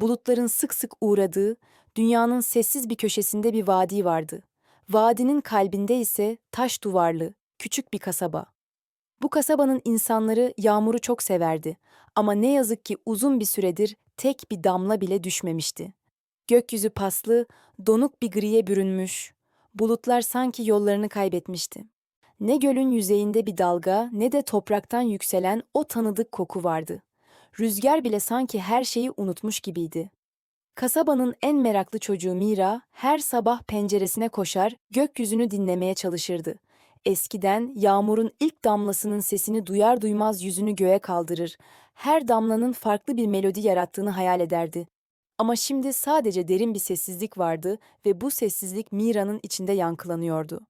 bulutların sık sık uğradığı, dünyanın sessiz bir köşesinde bir vadi vardı. Vadinin kalbinde ise taş duvarlı, küçük bir kasaba. Bu kasabanın insanları yağmuru çok severdi ama ne yazık ki uzun bir süredir tek bir damla bile düşmemişti. Gökyüzü paslı, donuk bir griye bürünmüş, bulutlar sanki yollarını kaybetmişti. Ne gölün yüzeyinde bir dalga ne de topraktan yükselen o tanıdık koku vardı. Rüzgar bile sanki her şeyi unutmuş gibiydi. Kasabanın en meraklı çocuğu Mira her sabah penceresine koşar, gökyüzünü dinlemeye çalışırdı. Eskiden yağmurun ilk damlasının sesini duyar duymaz yüzünü göğe kaldırır. Her damlanın farklı bir melodi yarattığını hayal ederdi. Ama şimdi sadece derin bir sessizlik vardı ve bu sessizlik Mira'nın içinde yankılanıyordu.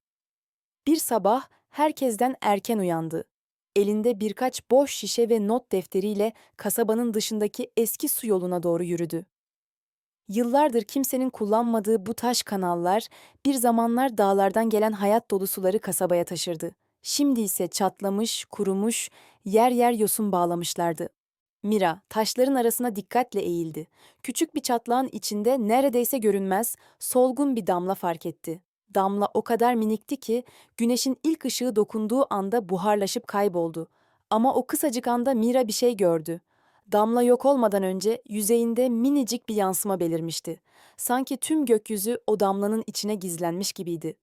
Bir sabah herkesten erken uyandı. Elinde birkaç boş şişe ve not defteriyle kasabanın dışındaki eski su yoluna doğru yürüdü. Yıllardır kimsenin kullanmadığı bu taş kanallar bir zamanlar dağlardan gelen hayat dolu suları kasabaya taşırdı. Şimdi ise çatlamış, kurumuş, yer yer yosun bağlamışlardı. Mira taşların arasına dikkatle eğildi. Küçük bir çatlağın içinde neredeyse görünmez, solgun bir damla fark etti. Damla o kadar minikti ki güneşin ilk ışığı dokunduğu anda buharlaşıp kayboldu. Ama o kısacık anda Mira bir şey gördü. Damla yok olmadan önce yüzeyinde minicik bir yansıma belirmişti. Sanki tüm gökyüzü o damlanın içine gizlenmiş gibiydi.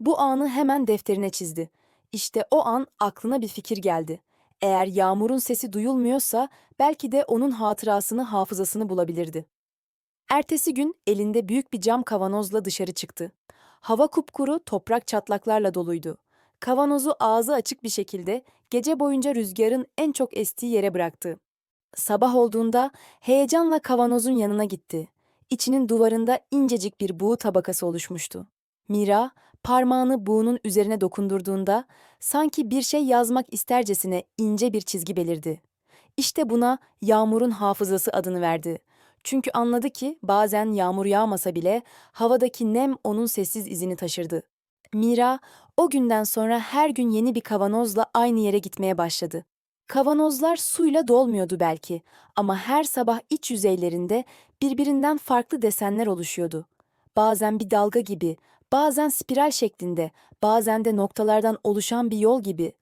Bu anı hemen defterine çizdi. İşte o an aklına bir fikir geldi. Eğer yağmurun sesi duyulmuyorsa belki de onun hatırasını, hafızasını bulabilirdi. Ertesi gün elinde büyük bir cam kavanozla dışarı çıktı. Hava kupkuru, toprak çatlaklarla doluydu. Kavanozu ağzı açık bir şekilde gece boyunca rüzgarın en çok estiği yere bıraktı. Sabah olduğunda heyecanla kavanozun yanına gitti. İçinin duvarında incecik bir buğu tabakası oluşmuştu. Mira, parmağını buğunun üzerine dokundurduğunda sanki bir şey yazmak istercesine ince bir çizgi belirdi. İşte buna yağmurun hafızası adını verdi. Çünkü anladı ki bazen yağmur yağmasa bile havadaki nem onun sessiz izini taşırdı. Mira o günden sonra her gün yeni bir kavanozla aynı yere gitmeye başladı. Kavanozlar suyla dolmuyordu belki ama her sabah iç yüzeylerinde birbirinden farklı desenler oluşuyordu. Bazen bir dalga gibi, bazen spiral şeklinde, bazen de noktalardan oluşan bir yol gibi.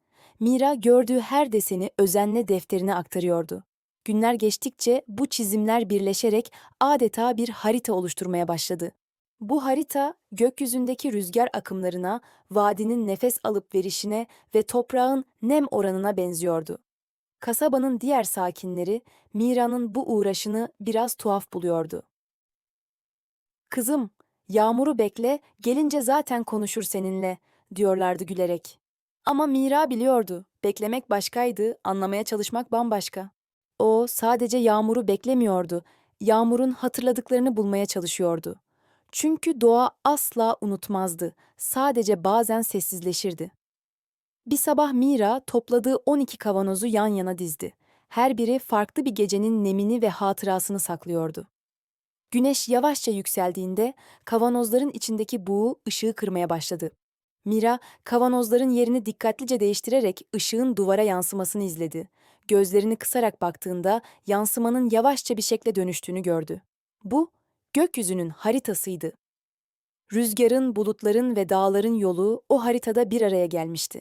Mira gördüğü her deseni özenle defterine aktarıyordu. Günler geçtikçe bu çizimler birleşerek adeta bir harita oluşturmaya başladı. Bu harita gökyüzündeki rüzgar akımlarına, vadinin nefes alıp verişine ve toprağın nem oranına benziyordu. Kasabanın diğer sakinleri Mira'nın bu uğraşını biraz tuhaf buluyordu. Kızım, yağmuru bekle, gelince zaten konuşur seninle, diyorlardı gülerek. Ama Mira biliyordu, beklemek başkaydı, anlamaya çalışmak bambaşka. O sadece yağmuru beklemiyordu, yağmurun hatırladıklarını bulmaya çalışıyordu. Çünkü doğa asla unutmazdı, sadece bazen sessizleşirdi. Bir sabah Mira topladığı 12 kavanozu yan yana dizdi. Her biri farklı bir gecenin nemini ve hatırasını saklıyordu. Güneş yavaşça yükseldiğinde kavanozların içindeki buğu ışığı kırmaya başladı. Mira, kavanozların yerini dikkatlice değiştirerek ışığın duvara yansımasını izledi. Gözlerini kısarak baktığında yansımanın yavaşça bir şekle dönüştüğünü gördü. Bu, gökyüzünün haritasıydı. Rüzgarın, bulutların ve dağların yolu o haritada bir araya gelmişti.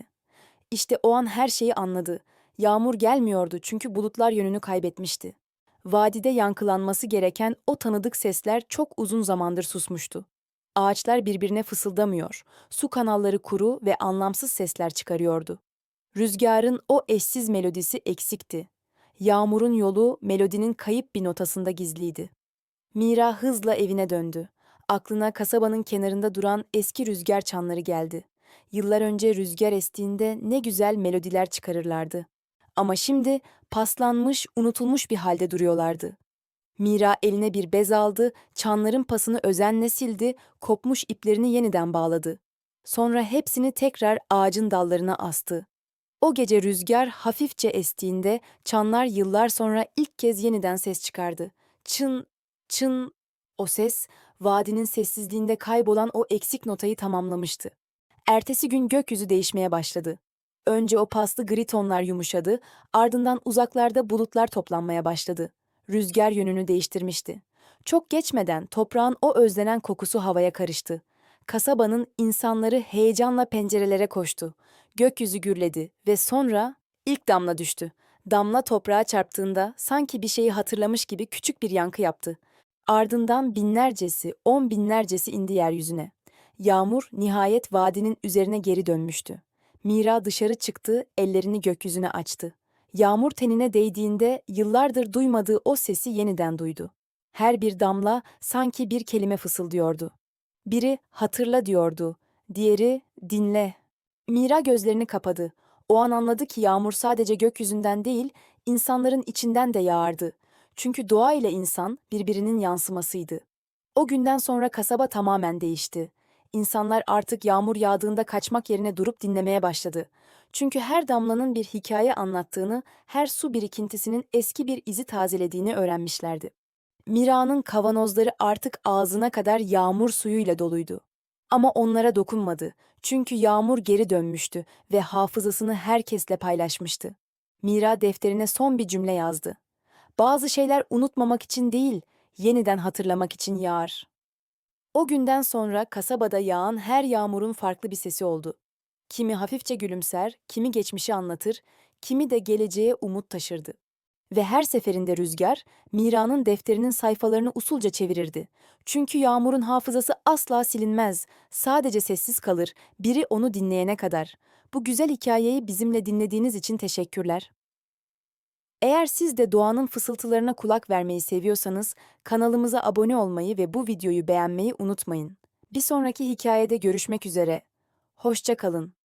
İşte o an her şeyi anladı. Yağmur gelmiyordu çünkü bulutlar yönünü kaybetmişti. Vadide yankılanması gereken o tanıdık sesler çok uzun zamandır susmuştu. Ağaçlar birbirine fısıldamıyor, su kanalları kuru ve anlamsız sesler çıkarıyordu. Rüzgarın o eşsiz melodisi eksikti. Yağmurun yolu melodinin kayıp bir notasında gizliydi. Mira hızla evine döndü. Aklına kasabanın kenarında duran eski rüzgar çanları geldi. Yıllar önce rüzgar estiğinde ne güzel melodiler çıkarırlardı. Ama şimdi paslanmış, unutulmuş bir halde duruyorlardı. Mira eline bir bez aldı, çanların pasını özenle sildi, kopmuş iplerini yeniden bağladı. Sonra hepsini tekrar ağacın dallarına astı. O gece rüzgar hafifçe estiğinde çanlar yıllar sonra ilk kez yeniden ses çıkardı. Çın, çın. O ses, vadinin sessizliğinde kaybolan o eksik notayı tamamlamıştı. Ertesi gün gökyüzü değişmeye başladı. Önce o paslı gri tonlar yumuşadı, ardından uzaklarda bulutlar toplanmaya başladı. Rüzgar yönünü değiştirmişti. Çok geçmeden toprağın o özlenen kokusu havaya karıştı. Kasabanın insanları heyecanla pencerelere koştu. Gökyüzü gürledi ve sonra ilk damla düştü. Damla toprağa çarptığında sanki bir şeyi hatırlamış gibi küçük bir yankı yaptı. Ardından binlercesi, on binlercesi indi yeryüzüne. Yağmur nihayet vadinin üzerine geri dönmüştü. Mira dışarı çıktı, ellerini gökyüzüne açtı. Yağmur tenine değdiğinde yıllardır duymadığı o sesi yeniden duydu. Her bir damla sanki bir kelime fısıldıyordu. Biri hatırla diyordu, diğeri dinle. Mira gözlerini kapadı. O an anladı ki yağmur sadece gökyüzünden değil, insanların içinden de yağardı. Çünkü doğa ile insan birbirinin yansımasıydı. O günden sonra kasaba tamamen değişti. İnsanlar artık yağmur yağdığında kaçmak yerine durup dinlemeye başladı. Çünkü her damlanın bir hikaye anlattığını, her su birikintisinin eski bir izi tazelediğini öğrenmişlerdi. Mira'nın kavanozları artık ağzına kadar yağmur suyuyla doluydu. Ama onlara dokunmadı. Çünkü yağmur geri dönmüştü ve hafızasını herkesle paylaşmıştı. Mira defterine son bir cümle yazdı. Bazı şeyler unutmamak için değil, yeniden hatırlamak için yağar. O günden sonra kasabada yağan her yağmurun farklı bir sesi oldu. Kimi hafifçe gülümser, kimi geçmişi anlatır, kimi de geleceğe umut taşırdı. Ve her seferinde rüzgar, Mira'nın defterinin sayfalarını usulca çevirirdi. Çünkü Yağmur'un hafızası asla silinmez, sadece sessiz kalır, biri onu dinleyene kadar. Bu güzel hikayeyi bizimle dinlediğiniz için teşekkürler. Eğer siz de doğanın fısıltılarına kulak vermeyi seviyorsanız, kanalımıza abone olmayı ve bu videoyu beğenmeyi unutmayın. Bir sonraki hikayede görüşmek üzere. Hoşça kalın.